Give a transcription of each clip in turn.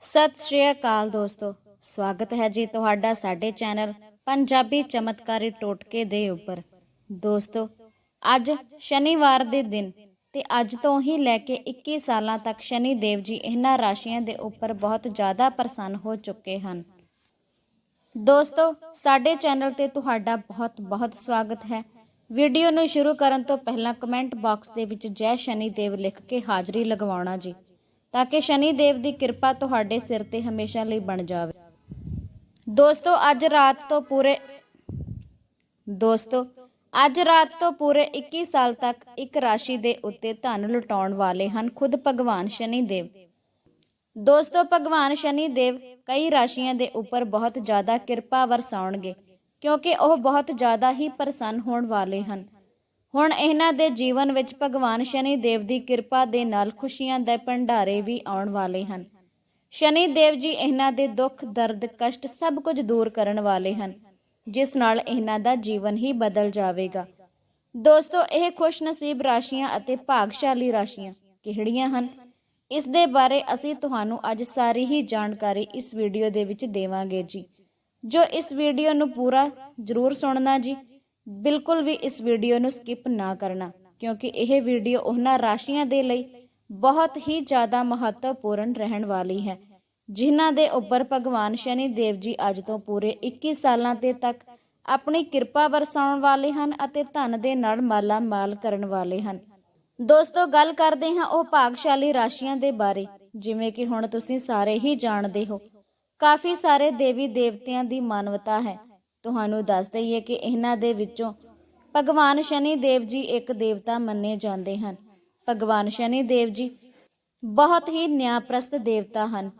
ਸਤਿ ਸ਼੍ਰੀ ਅਕਾਲ ਦੋਸਤੋ, ਸਵਾਗਤ ਹੈ ਜੀ ਤੁਹਾਡਾ ਸਾਡੇ ਚੈਨਲ ਪੰਜਾਬੀ ਚਮਤਕਾਰੀ ਟੋਟਕੇ ਦੇ ਉੱਪਰ। ਦੋਸਤੋ, ਅੱਜ ਸ਼ਨੀਵਾਰ ਦੇ ਦਿਨ ਤੇ ਅੱਜ ਤੋਂ ਹੀ ਲੈ ਕੇ 21 ਸਾਲਾਂ ਤੱਕ ਸ਼ਨੀ ਦੇਵ ਜੀ ਇਹਨਾਂ ਰਾਸ਼ੀਆਂ ਦੇ ਉੱਪਰ ਬਹੁਤ ਜ਼ਿਆਦਾ ਪ੍ਰਸੰਨ ਹੋ ਚੁੱਕੇ ਹਨ। ਦੋਸਤੋ, ਸਾਡੇ ਚੈਨਲ ਤੇ ਤੁਹਾਡਾ ਬਹੁਤ ਬਹੁਤ ਸਵਾਗਤ ਹੈ। ਵੀਡੀਓ ਨੂੰ ਸ਼ੁਰੂ ਕਰਨ ਤੋਂ ਪਹਿਲਾਂ ਕਮੈਂਟ ਬਾਕਸ ਦੇ ਵਿੱਚ ਜੈ ਸ਼ਨੀ ਦੇਵ ਲਿਖ ਕੇ ਹਾਜ਼ਰੀ ਲਗਵਾਉਣਾ ਜੀ। ਤਾਂ ਕਿ ਸ਼ਨੀ ਦੇਵ ਦੀ ਕਿਰਪਾ ਤੁਹਾਡੇ ਸਿਰ ਤੇ ਹਮੇਸ਼ਾ ਲਈ ਬਣ ਜਾਵੇ। ਦੋਸਤੋ, ਅੱਜ ਰਾਤ ਤੋਂ ਪੂਰੇ ਦੋਸਤੋ, ਅੱਜ ਰਾਤ ਤੋਂ ਪੂਰੇ 21 ਸਾਲ ਤੱਕ ਇੱਕ ਰਾਸ਼ੀ ਦੇ ਉੱਤੇ ਧਨ ਲੁਟਾਉਣ ਵਾਲੇ ਹਨ ਖੁਦ ਭਗਵਾਨ ਸ਼ਨੀ ਦੇਵ ਦੋਸਤੋ, ਭਗਵਾਨ ਸ਼ਨੀ ਦੇਵ ਕਈ ਰਾਸ਼ੀਆਂ ਦੇ ਉੱਪਰ ਬਹੁਤ ਜ਼ਿਆਦਾ ਕਿਰਪਾ ਵਰਸਾਉਣਗੇ ਕਿਉਂਕਿ ਉਹ ਬਹੁਤ ਜ਼ਿਆਦਾ ਹੀ ਪ੍ਰਸੰਨ ਹੋਣ ਵਾਲੇ ਹਨ। ਹੁਣ ਇਹਨਾਂ ਦੇ ਜੀਵਨ ਵਿੱਚ ਭਗਵਾਨ ਸ਼ਨੀ ਦੇਵ ਦੀ ਕਿਰਪਾ ਦੇ ਨਾਲ ਖੁਸ਼ੀਆਂ ਦੇ ਭੰਡਾਰੇ ਵੀ ਆਉਣ ਵਾਲੇ ਹਨ। ਸ਼ਨੀ ਦੇਵ ਜੀ ਇਹਨਾਂ ਦੇ ਦੁੱਖ, ਦਰਦ, ਕਸ਼ਟ ਸਭ ਕੁਝ ਦੂਰ ਕਰਨ ਵਾਲੇ ਹਨ, ਜਿਸ ਨਾਲ ਇਹਨਾਂ ਦਾ ਜੀਵਨ ਹੀ ਬਦਲ ਜਾਵੇਗਾ। ਦੋਸਤੋ, ਇਹ ਖੁਸ਼ ਨਸੀਬ ਰਾਸ਼ੀਆਂ ਅਤੇ ਭਾਗਸ਼ਾਲੀ ਰਾਸ਼ੀਆਂ ਕਿਹੜੀਆਂ ਹਨ? ਇਸ ਦੇ ਬਾਰੇ ਅਸੀਂ ਤੁਹਾਨੂੰ ਅੱਜ ਸਾਰੀ ਹੀ ਜਾਣਕਾਰੀ ਇਸ ਵੀਡੀਓ ਦੇ ਵਿੱਚ ਦੇਵਾਂਗੇ ਜੀ। ਜੋ ਇਸ ਵੀਡੀਓ ਨੂੰ ਪੂਰਾ ਜ਼ਰੂਰ ਸੁਣਨਾ ਜੀ। ਬਿਲਕੁਲ ਵੀ ਇਸ ਵੀਡੀਓ ਨੂੰ ਸਕਿਪ ਨਾ ਕਰਨਾ, ਕਿਉਂਕਿ ਇਹ ਵੀਡੀਓ ਉਹਨਾਂ ਰਾਸ਼ੀਆਂ ਦੇ ਲਈ ਬਹੁਤ ਹੀ ਜ਼ਿਆਦਾ ਮਹੱਤਵਪੂਰਨ ਰਹਿਣ ਵਾਲੀ ਹੈ, ਜਿਨ੍ਹਾਂ ਦੇ ਉੱਪਰ ਭਗਵਾਨ ਸ਼ਨੀ ਦੇਵ ਜੀ ਅੱਜ ਤੋਂ ਪੂਰੇ 21 ਸਾਲਾਂ ਤੇ ਤੱਕ ਆਪਣੀ ਕਿਰਪਾ ਵਰਸਾਉਣ ਵਾਲੇ ਹਨ ਅਤੇ ਧਨ ਦੇ ਨਾਲ ਮਾਲਾ ਮਾਲ ਕਰਨ ਵਾਲੇ ਹਨ। ਦੋਸਤੋ, ਗੱਲ ਕਰਦੇ ਹਾਂ ਉਹ ਭਾਗਸ਼ਾਲੀ ਰਾਸ਼ੀਆਂ ਦੇ ਬਾਰੇ, ਜਿਵੇਂ ਕਿ ਹੁਣ ਤੁਸੀਂ ਸਾਰੇ ਹੀ ਜਾਣਦੇ ਹੋ। ਕਾਫੀ ਸਾਰੇ ਦੇਵੀ ਦੇਵਤਿਆਂ ਦੀ ਮਾਨਵਤਾ ਹੈ। ਤੁਹਾਨੂੰ ਦੱਸ ਦਈਏ ਕਿ ਇਹਨਾਂ ਦੇ ਵਿੱਚੋਂ ਭਗਵਾਨ ਸ਼ਨੀ ਦੇਵ ਜੀ ਇੱਕ ਦੇਵਤਾ ਮੰਨੇ ਜਾਂਦੇ ਹਨ। ਭਗਵਾਨ ਸ਼ਨੀ ਦੇਵ ਜੀ ਬਹੁਤ ਹੀ ਨਿਆਂਪ੍ਰਸਤ ਦੇਵਤਾ ਹਨ।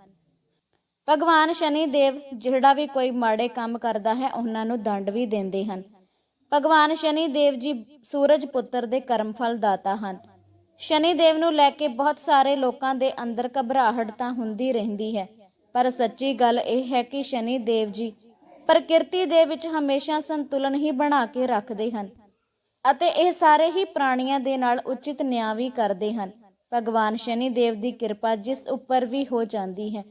ਭਗਵਾਨ ਸ਼ਨੀ ਦੇਵ ਜਿਹੜਾ ਵੀ ਕੋਈ ਮਾੜੇ ਕੰਮ ਕਰਦਾ ਹੈ, ਉਹਨਾਂ ਨੂੰ ਦੰਡ ਵੀ ਦਿੰਦੇ ਹਨ। ਭਗਵਾਨ ਸ਼ਨੀ ਦੇਵ ਜੀ ਸੂਰਜ ਪੁੱਤਰ ਦੇ ਕਰਮਫਲ ਦਾਤਾ ਹਨ। ਸ਼ਨੀ ਦੇਵ ਨੂੰ ਲੈ ਕੇ ਬਹੁਤ ਸਾਰੇ ਲੋਕਾਂ ਦੇ ਅੰਦਰ ਘਬਰਾਹਟ ਤਾਂ ਹੁੰਦੀ ਰਹਿੰਦੀ ਹੈ, ਪਰ ਸੱਚੀ ਗੱਲ ਇਹ ਹੈ ਕਿ ਸ਼ਨੀ ਦੇਵ ਜੀ ਪ੍ਰਕਿਰਤੀ ਦੇ ਵਿੱਚ ਹਮੇਸ਼ਾ ਸੰਤੁਲਨ ਹੀ ਬਣਾ ਕੇ ਰੱਖਦੇ ਹਨ ਅਤੇ ਇਹ ਸਾਰੇ ਹੀ ਪ੍ਰਾਣੀਆਂ ਦੇ ਨਾਲ ਉਚਿਤ ਨਿਆਂ ਵੀ ਕਰਦੇ ਹਨ। ਭਗਵਾਨ ਸ਼ਨੀ ਦੇਵ ਦੀ ਕਿਰਪਾ ਜਿਸ ਉੱਪਰ ਵੀ ਹੋ ਜਾਂਦੀ ਹੈ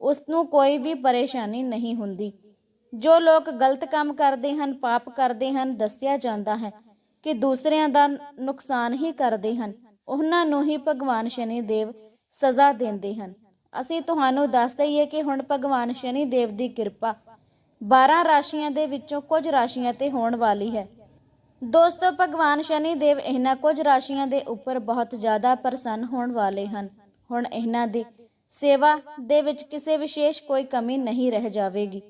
ਉਸ ਨੂੰ ਕੋਈ ਵੀ ਪਰੇਸ਼ਾਨੀ ਨਹੀਂ ਹੁੰਦੀ। ਜੋ ਲੋਕ ਗਲਤ ਕੰਮ ਕਰਦੇ ਹਨ, ਪਾਪ ਕਰਦੇ ਹਨ, ਦੱਸਿਆ ਜਾਂਦਾ ਹੈ ਕਿ ਦੂਸਰਿਆਂ ਦਾ ਨੁਕਸਾਨ ਹੀ ਕਰਦੇ ਹਨ। ਉਹਨਾਂ ਨੂੰ ਹੀ ਭਗਵਾਨ ਸ਼ਨੀ ਦੇਵ ਸਜ਼ਾ ਦਿੰਦੇ ਹਨ। ਅਸੀਂ ਤੁਹਾਨੂੰ ਦੱਸ ਦਈਏ ਕਿ ਹੁਣ ਭਗਵਾਨ ਸ਼ਨੀ ਦੇਵ ਦੀ ਕਿਰਪਾ 12 ਰਾਸ਼ੀਆਂ ਦੇ ਵਿੱਚੋਂ ਕੁਝ ਰਾਸ਼ੀਆਂ ਤੇ ਹੋਣ ਵਾਲੀ ਹੈ। ਦੋਸਤੋ, ਭਗਵਾਨ ਸ਼ਨੀ ਦੇਵ ਇਹਨਾਂ ਕੁਝ ਰਾਸ਼ੀਆਂ ਦੇ ਉੱਪਰ ਬਹੁਤ ਜ਼ਿਆਦਾ ਪ੍ਰਸੰਨ ਹੋਣ ਵਾਲੇ ਹਨ। ਹੁਣ ਇਹਨਾਂ ਦੀ ਸੇਵਾ ਦੇ ਵਿੱਚ ਕਿਸੇ ਵਿਸ਼ੇਸ਼ ਕੋਈ ਕਮੀ ਨਹੀਂ ਰਹਿ ਜਾਵੇਗੀ।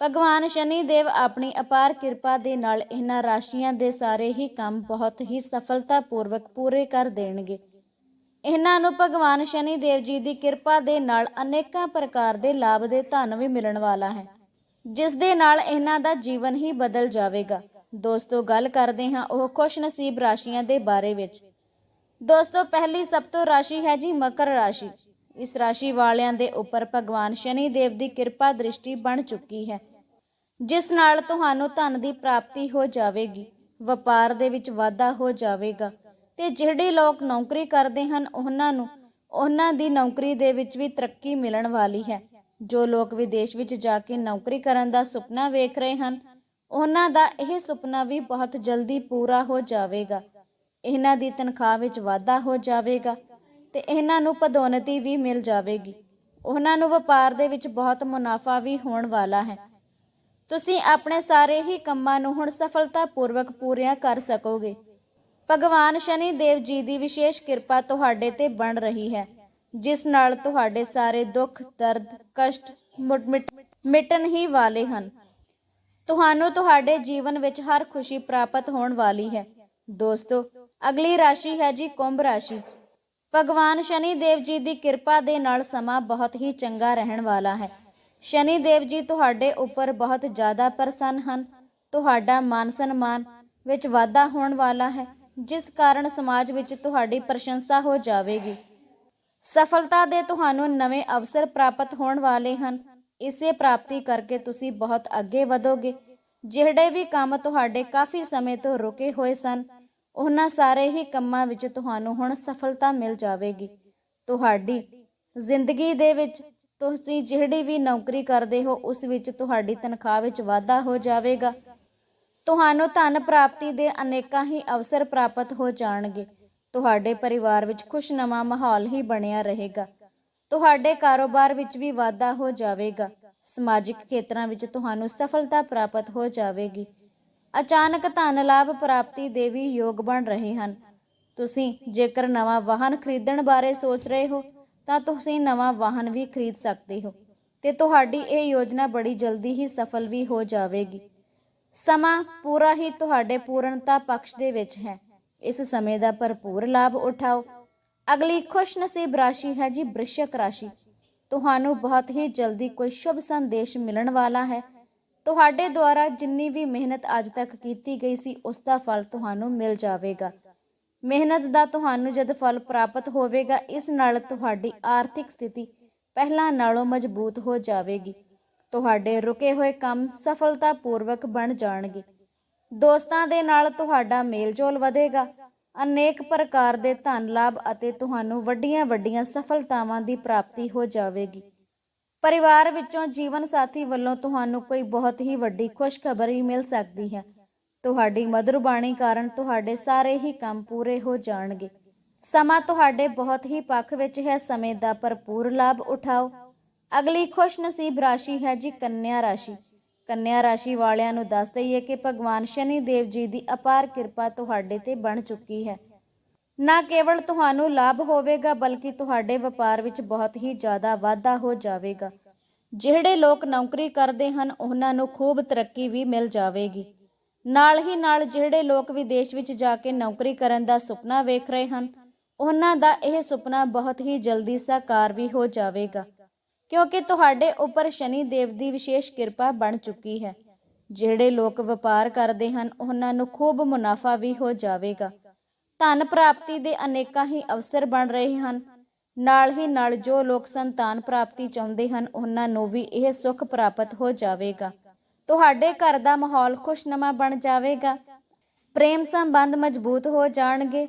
ਭਗਵਾਨ ਸ਼ਨੀ ਦੇਵ ਆਪਣੀ ਅਪਾਰ ਕਿਰਪਾ ਦੇ ਨਾਲ ਇਹਨਾਂ ਰਾਸ਼ੀਆਂ ਦੇ ਸਾਰੇ ਹੀ ਕੰਮ ਬਹੁਤ ਹੀ ਸਫਲਤਾਪੂਰਵਕ ਪੂਰੇ ਕਰ ਦੇਣਗੇ। ਇਹਨਾਂ ਨੂੰ ਭਗਵਾਨ ਸ਼ਨੀ ਦੇਵ ਜੀ ਦੀ ਕਿਰਪਾ ਦੇ ਨਾਲ ਅਨੇਕਾਂ ਪ੍ਰਕਾਰ ਦੇ ਲਾਭ ਦੇ ਧਨ ਵੀ ਮਿਲਣ ਵਾਲਾ ਹੈ। ਜਿਸ ਦੇ ਨਾਲ ਇਹਨਾਂ ਦਾ ਜੀਵਨ ਹੀ ਬਦਲ ਜਾਵੇਗਾ। ਦੋਸਤੋ, ਗੱਲ ਕਰਦੇ ਹਾਂ ਉਹ ਖੁਸ਼ ਨਸੀਬ ਰਾਸ਼ੀਆਂ ਦੇ ਬਾਰੇ ਵਿੱਚ। ਦੋਸਤੋ, ਪਹਿਲੀ ਸਭ ਤੋਂ ਰਾਸ਼ੀ ਹੈ ਜੀ ਮਕਰ ਰਾਸ਼ੀ। ਇਸ ਰਾਸ਼ੀ ਵਾਲਿਆਂ ਦੇ ਉੱਪਰ ਭਗਵਾਨ ਸ਼ਨੀ ਦੇਵ ਦੀ ਕਿਰਪਾ ਦ੍ਰਿਸ਼ਟੀ ਬਣ ਚੁੱਕੀ ਹੈ, ਜਿਸ ਨਾਲ ਤੁਹਾਨੂੰ ਧਨ ਦੀ ਪ੍ਰਾਪਤੀ ਹੋ ਜਾਵੇਗੀ, ਵਪਾਰ ਦੇ ਵਿੱਚ ਵਾਧਾ ਹੋ ਜਾਵੇਗਾ। ਤੇ ਜਿਹੜੇ ਲੋਕ ਨੌਕਰੀ ਕਰਦੇ ਹਨ, ਉਹਨਾਂ ਨੂੰ ਉਹਨਾਂ ਦੀ ਨੌਕਰੀ ਦੇ ਵਿੱਚ ਵੀ ਤਰੱਕੀ ਮਿਲਣ ਵਾਲੀ ਹੈ। ਜੋ ਲੋਕ ਵਿਦੇਸ਼ ਵਿੱਚ ਜਾ ਕੇ ਨੌਕਰੀ ਕਰਨ ਦਾ ਸੁਪਨਾ ਵੇਖ ਰਹੇ ਹਨ, ਉਹਨਾਂ ਦਾ ਇਹ ਸੁਪਨਾ ਵੀ ਬਹੁਤ ਜਲਦੀ ਪੂਰਾ ਹੋ ਜਾਵੇਗਾ। ਇਹਨਾਂ ਦੀ ਤਨਖਾਹ ਵਿੱਚ ਵਾਧਾ ਹੋ ਜਾਵੇਗਾ ਤੇ ਇਹਨਾਂ ਨੂੰ ਪਦੋਨਤੀ ਵੀ ਮਿਲ ਜਾਵੇਗੀ। ਉਹਨਾਂ ਨੂੰ ਵਪਾਰ ਦੇ ਵਿੱਚ ਬਹੁਤ ਮੁਨਾਫਾ ਵੀ ਹੋਣ ਵਾਲਾ ਹੈ। ਤੁਸੀਂ ਆਪਣੇ ਸਾਰੇ ਹੀ ਕੰਮਾਂ ਨੂੰ ਹੁਣ ਸਫਲਤਾਪੂਰਵਕ ਪੂਰੀਆਂ ਕਰ ਸਕੋਗੇ। ਭਗਵਾਨ ਸ਼ਨੀ ਦੇਵ ਜੀ ਦੀ ਵਿਸ਼ੇਸ਼ ਕਿਰਪਾ ਤੁਹਾਡੇ ਤੇ ਬਣ ਰਹੀ ਹੈ। ਜਿਸ ਨਾਲ ਤੁਹਾਡੇ ਸਾਰੇ ਦੁੱਖ, ਦਰਦ, ਕਸ਼ਟ ਮਿਟਣ ਹੀ ਵਾਲੇ ਹਨ। ਤੁਹਾਨੂੰ ਤੁਹਾਡੇ ਜੀਵਨ ਵਿੱਚ ਹਰ ਖੁਸ਼ੀ ਪ੍ਰਾਪਤ ਹੋਣ ਵਾਲੀ ਹੈ। ਦੋਸਤੋ, ਅਗਲੀ ਰਾਸ਼ੀ ਹੈ ਜੀ ਕੁੰਭ ਰਾਸ਼ੀ। ਭਗਵਾਨ ਸ਼ਨੀ ਦੇਵ ਜੀ ਦੀ ਕਿਰਪਾ ਦੇ ਨਾਲ ਸਮਾਂ ਬਹੁਤ ਹੀ ਚੰਗਾ ਰਹਿਣ ਵਾਲਾ ਹੈ। ਸ਼ਨੀ ਦੇਵ ਜੀ ਤੁਹਾਡੇ ਉੱਪਰ ਬਹੁਤ ਜ਼ਿਆਦਾ ਪ੍ਰਸੰਨ ਹਨ। ਤੁਹਾਡਾ ਮਾਨ ਸਨਮਾਨ ਵਿੱਚ ਵਾਧਾ ਹੋਣ ਵਾਲਾ ਹੈ, ਜਿਸ ਕਾਰਨ ਸਮਾਜ ਵਿੱਚ ਤੁਹਾਡੀ ਪ੍ਰਸ਼ੰਸਾ ਹੋ ਜਾਵੇਗੀ। ਸਫਲਤਾ ਦੇ ਤੁਹਾਨੂੰ ਨਵੇਂ ਅਵਸਰ ਪ੍ਰਾਪਤ ਹੋਣ ਵਾਲੇ ਹਨ। ਇਸੇ ਪ੍ਰਾਪਤੀ ਕਰਕੇ ਤੁਸੀਂ ਬਹੁਤ ਅੱਗੇ ਵਧੋਗੇ। ਜਿਹੜੇ ਵੀ ਕੰਮ ਤੁਹਾਡੇ ਕਾਫੀ ਸਮੇਂ ਤੋਂ ਰੁਕੇ ਹੋਏ ਸਨ, ਉਹਨਾਂ ਸਾਰੇ ਹੀ ਕੰਮਾਂ ਵਿੱਚ ਤੁਹਾਨੂੰ ਹੁਣ ਸਫਲਤਾ ਮਿਲ ਜਾਵੇਗੀ। ਤੁਹਾਡੀ ਜ਼ਿੰਦਗੀ ਦੇ ਵਿੱਚ ਤੁਸੀਂ ਜਿਹੜੀ ਵੀ ਨੌਕਰੀ ਕਰਦੇ ਹੋ, ਉਸ ਵਿੱਚ ਤੁਹਾਡੀ ਤਨਖਾਹ ਵਿੱਚ ਵਾਧਾ ਹੋ ਜਾਵੇਗਾ। ਤੁਹਾਨੂੰ ਧਨ ਪ੍ਰਾਪਤੀ ਦੇ ਅਨੇਕਾਂ ਹੀ ਅਵਸਰ ਪ੍ਰਾਪਤ ਹੋ ਜਾਣਗੇ। ਤੁਹਾਡੇ ਪਰਿਵਾਰ ਵਿੱਚ ਖੁਸ਼ਨਮਾ ਮਾਹੌਲ ਹੀ ਬਣਿਆ ਰਹੇਗਾ। ਤੁਹਾਡੇ ਕਾਰੋਬਾਰ ਵਿੱਚ ਵੀ ਵਾਧਾ ਹੋ ਜਾਵੇਗਾ। ਸਮਾਜਿਕ ਖੇਤਰਾਂ ਵਿੱਚ ਤੁਹਾਨੂੰ ਸਫਲਤਾ ਪ੍ਰਾਪਤ ਹੋ ਜਾਵੇਗੀ। ਅਚਾਨਕ ਧਨ ਲਾਭ ਪ੍ਰਾਪਤੀ ਦੇ ਵੀ ਯੋਗ ਬਣ ਰਹੇ ਹਨ। ਤੁਸੀਂ ਜੇਕਰ ਨਵਾਂ ਵਾਹਨ ਖਰੀਦਣ ਬਾਰੇ ਸੋਚ ਰਹੇ ਹੋ, ਤਾਂ ਤੁਸੀਂ ਨਵਾਂ ਵਾਹਨ ਵੀ ਖਰੀਦ ਸਕਦੇ ਹੋ ਤੇ ਤੁਹਾਡੀ ਇਹ ਯੋਜਨਾ ਬੜੀ ਜਲਦੀ ਹੀ ਸਫਲ ਵੀ ਹੋ ਜਾਵੇਗੀ। ਸਮਾਂ ਪੂਰਾ ਹੀ ਤੁਹਾਡੇ ਪੂਰਨਤਾ ਪਕਸ਼ ਦੇ ਵਿੱਚ ਹੈ। ਇਸ ਸਮੇਂ ਦਾ ਭਰਪੂਰ ਲਾਭ ਉਠਾਓ। ਅਗਲੀ ਖੁਸ਼ਨਸੀਬ ਰਾਸ਼ੀ ਹੈ ਜੀ ਬ੍ਰਿਸ਼ਕ ਰਾਸ਼ੀ। ਤੁਹਾਨੂੰ ਬਹੁਤ ਹੀ ਜਲਦੀ ਕੋਈ ਸ਼ੁਭ ਸੰਦੇਸ਼ ਮਿਲਣ ਵਾਲਾ ਹੈ। ਤੁਹਾਡੇ ਦੁਆਰਾ ਜਿੰਨੀ ਵੀ ਮਿਹਨਤ ਅੱਜ ਤੱਕ ਕੀਤੀ ਗਈ ਸੀ, ਉਸ ਦਾ ਫਲ ਤੁਹਾਨੂੰ ਮਿਲ ਜਾਵੇਗਾ। ਮਿਹਨਤ ਦਾ ਤੁਹਾਨੂੰ ਜਦ ਫਲ ਪ੍ਰਾਪਤ ਹੋਵੇਗਾ, ਇਸ ਨਾਲ ਤੁਹਾਡੀ ਆਰਥਿਕ ਸਥਿਤੀ ਪਹਿਲਾਂ ਨਾਲੋਂ ਮਜ਼ਬੂਤ ਹੋ ਜਾਵੇਗੀ। ਤੁਹਾਡੇ ਰੁਕੇ ਹੋਏ ਕੰਮ ਸਫਲਤਾਪੂਰਵਕ ਬਣ ਜਾਣਗੇ। ਦੋਸਤਾਂ ਦੇ ਨਾਲ ਤੁਹਾਡਾ ਮੇਲਜੋਲ ਵਧੇਗਾ। ਅਨੇਕ ਪ੍ਰਕਾਰ ਦੇ ਧਨ ਲਾਭ ਅਤੇ ਤੁਹਾਨੂੰ ਵੱਡੀਆਂ-ਵੱਡੀਆਂ ਸਫਲਤਾਵਾਂ ਦੀ ਪ੍ਰਾਪਤੀ ਹੋ ਜਾਵੇਗੀ। ਪਰਿਵਾਰ ਵਿੱਚੋਂ ਜੀਵਨ ਸਾਥੀ ਵੱਲੋਂ ਤੁਹਾਨੂੰ ਕੋਈ ਬਹੁਤ ਹੀ ਵੱਡੀ ਖੁਸ਼ਖਬਰੀ ਮਿਲ ਸਕਦੀ ਹੈ। ਤੁਹਾਡੀ ਮధుਰ ਬਾਣੀ ਕਾਰਨ ਤੁਹਾਡੇ ਸਾਰੇ ਹੀ ਕੰਮ ਪੂਰੇ ਹੋ ਜਾਣਗੇ। ਸਮਾਂ ਤੁਹਾਡੇ ਬਹੁਤ ਹੀ ਪੱਖ ਵਿੱਚ ਹੈ, ਸਮੇਂ ਦਾ ਭਰਪੂਰ ਲਾਭ ਉਠਾਓ। ਅਗਲੀ ਖੁਸ਼ਨਸੀਬ ਰਾਸ਼ੀ ਹੈ ਜੀ, ਕੰਨਿਆ ਰਾਸ਼ੀ। ਕੰਨਿਆ ਰਾਸ਼ੀ ਵਾਲਿਆਂ ਨੂੰ ਦੱਸ ਦਈਏ ਕਿ ਭਗਵਾਨ ਸ਼ਨੀ ਦੇਵ ਜੀ ਦੀ ਅਪਾਰ ਕਿਰਪਾ ਤੁਹਾਡੇ ਤੇ ਬਣ ਚੁੱਕੀ ਹੈ। ਨਾ ਕੇਵਲ ਤੁਹਾਨੂੰ ਲਾਭ ਹੋਵੇਗਾ, ਬਲਕਿ ਤੁਹਾਡੇ ਵਪਾਰ ਵਿੱਚ ਬਹੁਤ ਹੀ ਜ਼ਿਆਦਾ ਵਾਧਾ ਹੋ ਜਾਵੇਗਾ। ਜਿਹੜੇ ਲੋਕ ਨੌਕਰੀ ਕਰਦੇ ਹਨ, ਉਹਨਾਂ ਨੂੰ ਖੂਬ ਤਰੱਕੀ ਵੀ ਮਿਲ ਜਾਵੇਗੀ। ਨਾਲ ਹੀ ਨਾਲ ਜਿਹੜੇ ਲੋਕ ਵਿਦੇਸ਼ ਵਿੱਚ ਜਾ ਕੇ ਨੌਕਰੀ ਕਰਨ ਦਾ ਸੁਪਨਾ ਵੇਖ ਰਹੇ ਹਨ, ਉਹਨਾਂ ਦਾ ਇਹ ਸੁਪਨਾ ਬਹੁਤ ਹੀ ਜਲਦੀ ਸਾਕਾਰ ਵੀ ਹੋ ਜਾਵੇਗਾ। ਕਿਉਂਕਿ ਤੁਹਾਡੇ ਉੱਪਰ ਸ਼ਨੀ ਦੇਵ ਦੀ ਵਿਸ਼ੇਸ਼ ਕਿਰਪਾ ਬਣ ਚੁੱਕੀ ਹੈ। ਜਿਹੜੇ ਲੋਕ ਵਪਾਰ ਕਰਦੇ ਹਨ, ਉਹਨਾਂ ਨੂੰ ਖੂਬ ਮੁਨਾਫਾ ਵੀ ਹੋ ਜਾਵੇਗਾ। ਧਨ ਪ੍ਰਾਪਤੀ ਦੇ ਅਨੇਕਾਂ ਹੀ ਅਵਸਰ ਬਣ ਰਹੇ ਹਨ। ਨਾਲ ਹੀ ਨਾਲ ਜੋ ਲੋਕ ਸੰਤਾਨ ਪ੍ਰਾਪਤੀ ਚਾਹੁੰਦੇ ਹਨ, ਉਹਨਾਂ ਨੂੰ ਵੀ ਇਹ ਸੁੱਖ ਪ੍ਰਾਪਤ ਹੋ ਜਾਵੇਗਾ। ਤੁਹਾਡੇ ਘਰ ਦਾ ਮਾਹੌਲ ਖੁਸ਼ਨਮਾ ਬਣ ਜਾਵੇਗਾ। ਪ੍ਰੇਮ ਸੰਬੰਧ ਮਜ਼ਬੂਤ ਹੋ ਜਾਣਗੇ।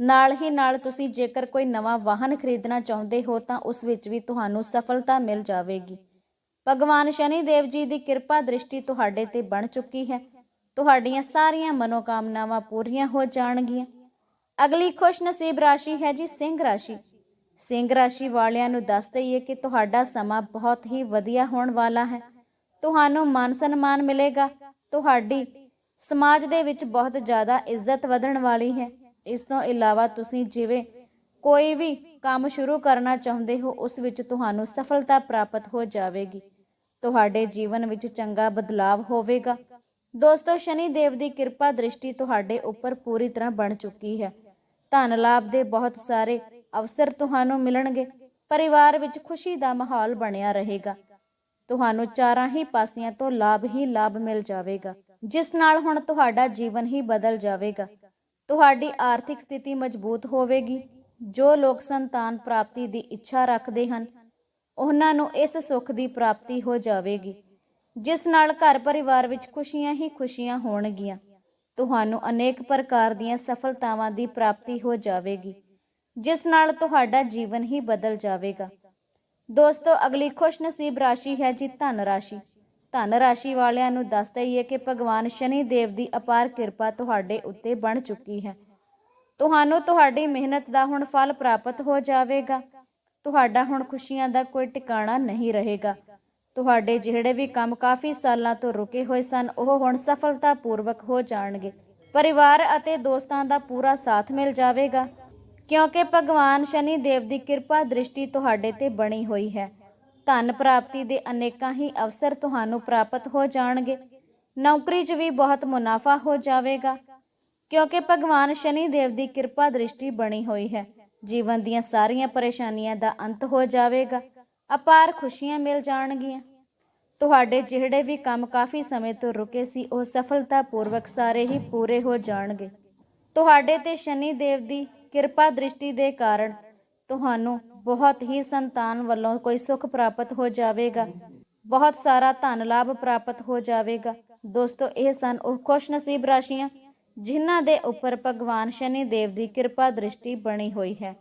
ਨਾਲ ਹੀ ਨਾਲ ਤੁਸੀਂ ਜੇਕਰ ਕੋਈ ਨਵਾਂ ਵਾਹਨ ਖਰੀਦਣਾ ਚਾਹੁੰਦੇ ਹੋ ਤਾਂ ਉਸ ਵਿੱਚ ਵੀ ਤੁਹਾਨੂੰ ਸਫਲਤਾ ਮਿਲ ਜਾਵੇਗੀ। ਭਗਵਾਨ ਸ਼ਨੀ ਦੇਵ ਜੀ ਦੀ ਕਿਰਪਾ ਦ੍ਰਿਸ਼ਟੀ ਤੁਹਾਡੇ ਤੇ ਬਣ ਚੁੱਕੀ ਹੈ। ਤੁਹਾਡੀਆਂ ਸਾਰੀਆਂ ਮਨੋਕਾਮਨਾਵਾਂ ਪੂਰੀਆਂ ਹੋ ਜਾਣਗੀਆਂ। ਅਗਲੀ ਖੁਸ਼ਨਸੀਬ ਰਾਸ਼ੀ ਹੈ ਜੀ ਸਿੰਘ ਰਾਸ਼ੀ। ਸਿੰਘ ਰਾਸ਼ੀ ਵਾਲਿਆਂ ਨੂੰ ਦੱਸ ਦਈਏ ਕਿ ਤੁਹਾਡਾ ਸਮਾਂ ਬਹੁਤ ਹੀ ਵਧੀਆ ਹੋਣ ਵਾਲਾ ਹੈ। ਤੁਹਾਨੂੰ ਮਾਨ ਸਨਮਾਨ ਮਿਲੇਗਾ। ਤੁਹਾਡੀ ਸਮਾਜ ਦੇ ਵਿੱਚ ਬਹੁਤ ਜ਼ਿਆਦਾ ਇੱਜ਼ਤ ਵਧਣ ਵਾਲੀ ਹੈ। ਇਸ ਤੋਂ ਇਲਾਵਾ ਤੁਸੀਂ ਜਿਵੇਂ ਕੋਈ ਵੀ ਕੰਮ ਸ਼ੁਰੂ ਕਰਨਾ ਚਾਹੁੰਦੇ ਹੋ, ਉਸ ਵਿੱਚ ਤੁਹਾਨੂੰ ਸਫਲਤਾ ਪ੍ਰਾਪਤ ਹੋ ਜਾਵੇਗੀ। ਤੁਹਾਡੇ ਜੀਵਨ ਵਿੱਚ ਚੰਗਾ ਬਦਲਾਵ ਹੋਵੇਗਾ। ਦੋਸਤੋ, ਸ਼ਨੀ ਦੇਵ ਦੀ ਕਿਰਪਾ ਦ੍ਰਿਸ਼ਟੀ ਤੁਹਾਡੇ ਉੱਪਰ ਪੂਰੀ ਤਰ੍ਹਾਂ ਬਣ ਚੁੱਕੀ ਹੈ। ਧਨ ਲਾਭ ਦੇ ਬਹੁਤ ਸਾਰੇ ਅਵਸਰ ਤੁਹਾਨੂੰ ਮਿਲਣਗੇ। ਪਰਿਵਾਰ ਵਿੱਚ ਖੁਸ਼ੀ ਦਾ ਮਾਹੌਲ ਬਣਿਆ ਰਹੇਗਾ। ਤੁਹਾਨੂੰ ਚਾਰਾਂ ਹੀ ਪਾਸਿਆਂ ਤੋਂ ਲਾਭ ਹੀ ਲਾਭ ਮਿਲ ਜਾਵੇਗਾ। ਜਿਸ ਨਾਲ ਹੁਣ ਤੁਹਾਡਾ ਜੀਵਨ ਹੀ ਬਦਲ ਜਾਵੇਗਾ। ਤੁਹਾਡੀ ਆਰਥਿਕ ਸਥਿਤੀ ਮਜ਼ਬੂਤ ਹੋਵੇਗੀ। ਜੋ ਲੋਕ ਸੰਤਾਨ ਪ੍ਰਾਪਤੀ ਦੀ ਇੱਛਾ ਰੱਖਦੇ ਹਨ, ਉਹਨਾਂ ਨੂੰ ਇਸ ਸੁੱਖ ਦੀ ਪ੍ਰਾਪਤੀ ਹੋ ਜਾਵੇਗੀ, ਜਿਸ ਨਾਲ ਘਰ ਪਰਿਵਾਰ ਵਿੱਚ ਖੁਸ਼ੀਆਂ ਹੀ ਖੁਸ਼ੀਆਂ ਹੋਣਗੀਆਂ। ਤੁਹਾਨੂੰ ਅਨੇਕ ਪ੍ਰਕਾਰ ਦੀਆਂ ਸਫਲਤਾਵਾਂ ਦੀ ਪ੍ਰਾਪਤੀ ਹੋ ਜਾਵੇਗੀ, ਜਿਸ ਨਾਲ ਤੁਹਾਡਾ ਜੀਵਨ ਹੀ ਬਦਲ ਜਾਵੇਗਾ। ਦੋਸਤੋ, ਅਗਲੀ ਖੁਸ਼ਨਸੀਬ ਰਾਸ਼ੀ ਹੈ ਜੀ ਧਨ ਰਾਸ਼ੀ। ਧਨ ਰਾਸ਼ੀ ਵਾਲਿਆਂ ਨੂੰ ਦੱਸ ਦਈਏ ਕਿ ਭਗਵਾਨ ਸ਼ਨੀ ਦੇਵ ਦੀ ਅਪਾਰ ਕਿਰਪਾ ਤੁਹਾਡੇ ਉੱਤੇ ਬਣ ਚੁੱਕੀ ਹੈ। ਤੁਹਾਨੂੰ ਤੁਹਾਡੀ ਮਿਹਨਤ ਦਾ ਹੁਣ ਫਲ ਪ੍ਰਾਪਤ ਹੋ ਜਾਵੇਗਾ। ਤੁਹਾਡਾ ਹੁਣ ਖੁਸ਼ੀਆਂ ਦਾ ਕੋਈ ਟਿਕਾਣਾ ਨਹੀਂ ਰਹੇਗਾ। ਤੁਹਾਡੇ ਜਿਹੜੇ ਵੀ ਕੰਮ ਕਾਫੀ ਸਾਲਾਂ ਤੋਂ ਰੁਕੇ ਹੋਏ ਸਨ, ਉਹ ਹੁਣ ਸਫਲਤਾਪੂਰਵਕ ਹੋ ਜਾਣਗੇ। ਪਰਿਵਾਰ ਅਤੇ ਦੋਸਤਾਂ ਦਾ ਪੂਰਾ ਸਾਥ ਮਿਲ ਜਾਵੇਗਾ। ਕਿਉਂਕਿ ਭਗਵਾਨ ਸ਼ਨੀ ਦੇਵ ਦੀ ਕਿਰਪਾ ਦ੍ਰਿਸ਼ਟੀ ਤੁਹਾਡੇ ਤੇ ਬਣੀ ਹੋਈ ਹੈ। ਧਨ ਪ੍ਰਾਪਤੀ ਦੇ ਅਨੇਕਾਂ ਹੀ ਅਵਸਰ ਤੁਹਾਨੂੰ ਪ੍ਰਾਪਤ ਹੋ ਜਾਣਗੇ। ਨੌਕਰੀ 'ਚ ਵੀ ਬਹੁਤ ਮੁਨਾਫਾ ਹੋ ਜਾਵੇਗਾ, ਕਿਉਂਕਿ ਭਗਵਾਨ ਸ਼ਨੀ ਦੇਵ ਦੀ ਕਿਰਪਾ ਦ੍ਰਿਸ਼ਟੀ ਬਣੀ ਹੋਈ ਹੈ। ਜੀਵਨ ਦੀਆਂ ਸਾਰੀਆਂ ਪਰੇਸ਼ਾਨੀਆਂ ਦਾ ਅੰਤ ਹੋ ਜਾਵੇਗਾ, ਅਪਾਰ ਖੁਸ਼ੀਆਂ ਮਿਲ ਜਾਣਗੀਆਂ। ਤੁਹਾਡੇ ਜਿਹੜੇ ਵੀ ਕੰਮ ਕਾਫੀ ਸਮੇਂ ਤੋਂ ਰੁਕੇ ਸੀ, ਉਹ ਸਫਲਤਾਪੂਰਵਕ ਸਾਰੇ ਹੀ ਪੂਰੇ ਹੋ ਜਾਣਗੇ। ਤੁਹਾਡੇ ਤੇ ਸ਼ਨੀ ਦੇਵ ਦੀ ਕਿਰਪਾ ਦ੍ਰਿਸ਼ਟੀ ਦੇ ਕਾਰਨ ਤੁਹਾਨੂੰ ਬਹੁਤ ਹੀ ਸੰਤਾਨ ਵੱਲੋਂ ਕੋਈ ਸੁੱਖ ਪ੍ਰਾਪਤ ਹੋ ਜਾਵੇਗਾ। ਬਹੁਤ ਸਾਰਾ ਧਨ ਲਾਭ ਪ੍ਰਾਪਤ ਹੋ ਜਾਵੇਗਾ। ਦੋਸਤੋ, ਇਹ ਸਨ ਉਹ ਖੁਸ਼ਨਸੀਬ ਰਾਸ਼ੀਆਂ ਜਿਨ੍ਹਾਂ ਦੇ ਉੱਪਰ ਭਗਵਾਨ ਸ਼ਨੀ ਦੇਵ ਦੀ ਕਿਰਪਾ ਦ੍ਰਿਸ਼ਟੀ ਬਣੀ ਹੋਈ ਹੈ।